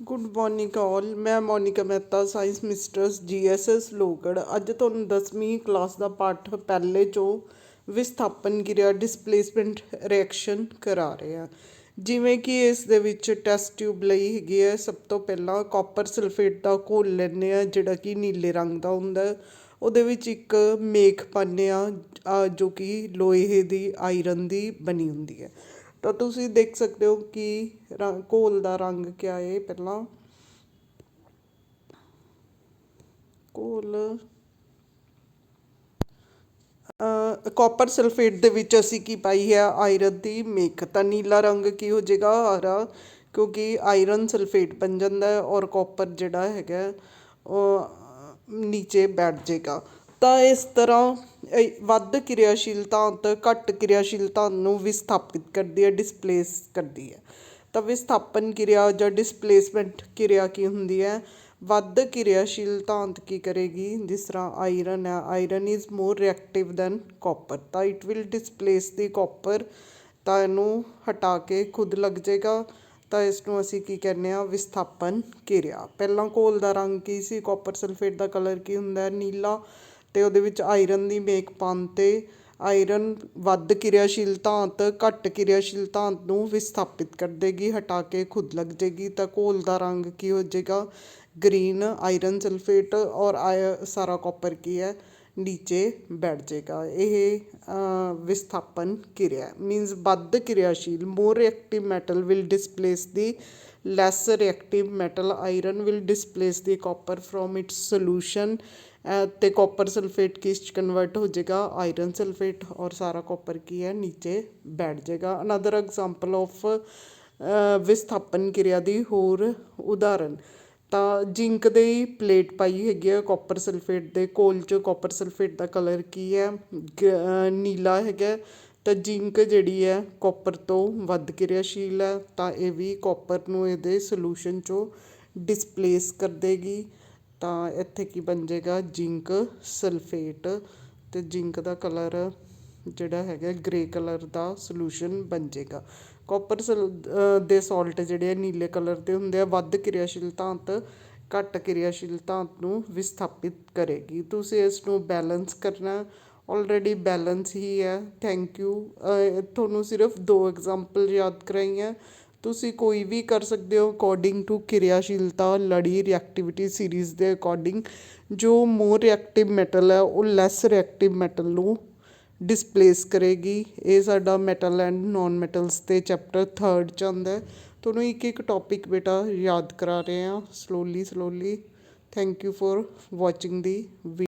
Good morning all ਮੈਂ Monika Mehta science mistress GSS Logarh ਅੱਜ ਤੁਹਾਨੂੰ 10ਵੀਂ ਕਲਾਸ ਦਾ ਪਾਠ ਪਹਿਲੇ ਚੋਂ ਵਿਸਥਾਪਨ ਕਿਰਿਆ ਡਿਸਪਲੇਸਮੈਂਟ ਰਿਐਕਸ਼ਨ ਕਰਾ ਰਹੇ ਹਾਂ। ਜਿਵੇਂ ਕਿ ਇਸ ਦੇ ਵਿੱਚ ਟੈਸਟ ਟਿਊਬ ਲਈ ਹੈਗੀ ਹੈ, ਸਭ ਤੋਂ ਪਹਿਲਾਂ ਕਾਪਰ ਸਲਫੇਟ ਦਾ ਘੋਲ ਲੈਂਦੇ ਆ ਜਿਹੜਾ ਕਿ ਨੀਲੇ ਰੰਗ ਦਾ ਹੁੰਦਾ ਉਹਦੇ ਵਿੱਚ ਇੱਕ ਮੇਖ ਪਾਉਂਦੇ ਆ ਜੋ ਕਿ ਲੋਹੇ ਦੀ ਆਇਰਨ ਦੀ ਬਣੀ ਹੁੰਦੀ ਹੈ। ਤਾਂ ਤੁਸੀਂ ਦੇਖ ਸਕਦੇ ਹੋ ਕਿ ਰੰਗ ਘੋਲ ਦਾ ਰੰਗ ਕਿਆ ਹੈ ਪਹਿਲਾਂ? ਘੋਲ। ਕਾਪਰ ਸਲਫੇਟ ਦੇ ਵਿੱਚ ਅਸੀਂ ਕੀ ਪਾਈ ਹੈ? ਆਇਰਨ ਦੀ ਮੇਖ। ਤਾਂ ਨੀਲਾ ਰੰਗ ਕੀ ਹੋ ਜਾਏਗਾ? ਹਰਾ। ਕਿਉਂਕਿ ਆਇਰਨ ਸਲਫੇਟ ਬਣ ਜਾਂਦਾ ਹੈ ਔਰ ਕਾਪਰ ਜਿਹੜਾ ਹੈਗਾ, ਉਹ ਨੀਚੇ ਬੈਠ ਜਾਏਗਾ। ਤਾਂ ਇਸ ਤਰ੍ਹਾਂ ਇਹ ਵੱਧ ਕਿਰਿਆਸ਼ੀਲਤਾ ਅਤੇ ਘੱਟ ਕਿਰਿਆਸ਼ੀਲਤਾ ਨੂੰ ਵਿਸਥਾਪਿਤ ਕਰਦੀ ਹੈ ਡਿਸਪਲੇਸ ਕਰਦੀ ਹੈ। ਤਾਂ ਵਿਸਥਾਪਨ ਕਿਰਿਆ ਜਾਂ ਡਿਸਪਲੇਸਮੈਂਟ ਕਿਰਿਆ ਕੀ ਹੁੰਦੀ ਹੈ? ਵੱਧ ਕਿਰਿਆਸ਼ੀਲਤਾ ਧਾਂਤ ਕੀ ਕਰੇਗੀ? ਜਿਸ ਤਰ੍ਹਾਂ ਆਇਰਨ ਹੈ iron is more reactive than copper ਤਾਂ it will displace the copper ਤਾਂ ਇਹਨੂੰ ਹਟਾ ਕੇ ਖੁਦ ਲੱਗ ਜਾਏਗਾ। ਤਾਂ ਇਸ ਨੂੰ ਅਸੀਂ ਕੀ ਕਹਿੰਦੇ ਆ ਵਿਸਥਾਪਨ ਕਿਰਿਆ। ਪਹਿਲਾਂ ਘੋਲ ਦਾ ਰੰਗ ਕੀ ਸੀ? ਕਾਪਰ ਸਲਫੇਟ ਦਾ ਕਲਰ ਕੀ ਹੁੰਦਾ ਨੀਲਾ। ਅਤੇ ਉਹਦੇ ਵਿੱਚ ਆਇਰਨ ਦੀ ਮੇਕ ਪਾਉਣ ਤੇ ਆਇਰਨ ਵੱਧ ਕਿਰਿਆਸ਼ੀਲ ਧਾਤ, ਘੱਟ ਕਿਰਿਆਸ਼ੀਲ ਧਾਤ ਨੂੰ ਵਿਸਥਾਪਿਤ ਕਰ ਦੇਗੀ, ਹਟਾ ਕੇ ਖੁਦ ਲੱਗ ਜਾਏਗੀ ਤਾਂ ਘੋਲ ਦਾ ਰੰਗ ਕੀ ਹੋ ਜਾਏਗਾ ਗ੍ਰੀਨ ਆਇਰਨ ਸਲਫੇਟ ਔਰ ਆਇ- ਸਾਰਾ ਕੋਪਰ ਕੀ ਹੈ? ਨੀਚੇ ਬੈਠ ਜਾਏਗਾ। ਇਹ ਅ, ਵਿਸਥਾਪਨ ਕਿਰਿਆ ਮੀਨਸ ਵੱਧ ਕਿਰਿਆਸ਼ੀਲ more reactive metal will displace the less reactive metal iron will displace the copper from its solution ਤੇ ਕਾਪਰ ਸਲਫੇਟ ਕਿਸ ਚ ਕਨਵਰਟ ਹੋ ਜਾਏਗਾ? ਆਇਰਨ ਸਲਫੇਟ ਔਰ ਸਾਰਾ ਕਾਪਰ ਕੀ ਹੈ? ਨੀਚੇ ਬੈਠ ਜਾਏਗਾ। ਅਨਦਰ ਐਗਜ਼ਾਮਪਲ ਆਫ ਵਿਸਥਾਪਨ ਕਿਰਿਆ ਦੀ ਹੋਰ ਉਦਾਹਰਨ। ਤਾਂ ਜਿੰਕ ਦੇ ਹੀ ਪਲੇਟ ਪਾਈ ਹੈਗੀ ਆ ਕੋਪਰ ਸਲਫੇਟ ਦੇ ਕੋਲ ਚ ਕੋਪਰ ਸਲਫੇਟ ਦਾ ਕਲਰ ਕੀ ਹੈ, ਗ- ਨੀਲਾ ਹੈਗਾ, ਤਾਂ ਜਿੰਕ ਜਿਹੜੀ ਹੈ ਕੋਪਰ ਤੋਂ ਵੱਧ ਕਿਰਿਆਸ਼ੀਲ ਹੈ, ਤਾਂ ਇਹ ਵੀ ਕੋਪਰ ਨੂੰ ਇਹਦੇ ਸੋਲੂਸ਼ਨ ਚੋਂ ਡਿਸਪਲੇਸ ਕਰ ਦੇਗੀ, ਤਾਂ ਇੱਥੇ ਕੀ ਬਣ ਜਾਏਗਾ, ਜਿੰਕ ਸਲਫੇਟ ਅਤੇ ਜਿੰਕ ਦਾ ਕਲਰ ਜਿਹੜਾ ਹੈਗਾ ਗ੍ਰੇ ਕਲਰ ਦਾ ਸੋਲੂਸ਼ਨ ਬਣ ਜਾਏਗਾ ਕਾਪਰ ਦੇ ਸੋਲਟ ਜਿਹੜੇ ਆ, ਨੀਲੇ ਕਲਰ ਦੇ ਹੁੰਦੇ ਆ, ਵੱਧ ਕਿਰਿਆਸ਼ੀਲ ਧਾਤ, ਘੱਟ ਕਿਰਿਆਸ਼ੀਲ ਧਾਤ ਨੂੰ ਵਿਸਥਾਪਿਤ ਕਰੇਗੀ। ਤੁਸੀਂ ਇਸ ਨੂੰ ਬੈਲੈਂਸ ਕਰਨਾ ਆਲਰੇਡੀ ਬੈਲੈਂਸ ਹੀ ਹੈ। ਥੈਂਕ ਯੂ ਤੁਹਾਨੂੰ ਸਿਰਫ ਦੋ ਐਗਜ਼ਾਮਪਲ ਯਾਦ ਕਰਾਈਆਂ। ਤੁਸੀਂ ਕੋਈ ਵੀ ਕਰ ਸਕਦੇ ਹੋ ਅਕੋਰਡਿੰਗ ਟੂ ਕਿਰਿਆਸ਼ੀਲਤਾ ਲੜੀ ਰਿਐਕਟੀਵਿਟੀ ਸੀਰੀਜ਼ ਦੇ ਅਕੋਰਡਿੰਗ ਜੋ ਮੋਰ ਰਿਐਕਟਿਵ ਮੈਟਲ ਹੈ, ਉਹ ਲੈਸ ਰਿਐਕਟਿਵ ਮੈਟਲ ਨੂੰ ਡਿਸਪਲੇਸ ਕਰੇਗੀ। ਇਹ ਸਾਡਾ ਮੈਟਲ ਐਂਡ ਨੋਨ ਮੈਟਲਸ ਦੇ ਚੈਪਟਰ ਥਰਡ ਚ ਆਉਂਦਾ ਤੁਹਾਨੂੰ ਇੱਕ ਇੱਕ ਟੋਪਿਕ ਬੇਟਾ ਯਾਦ ਕਰਾ ਰਹੇ ਹਾਂ। Slowly slowly thank you for watching the we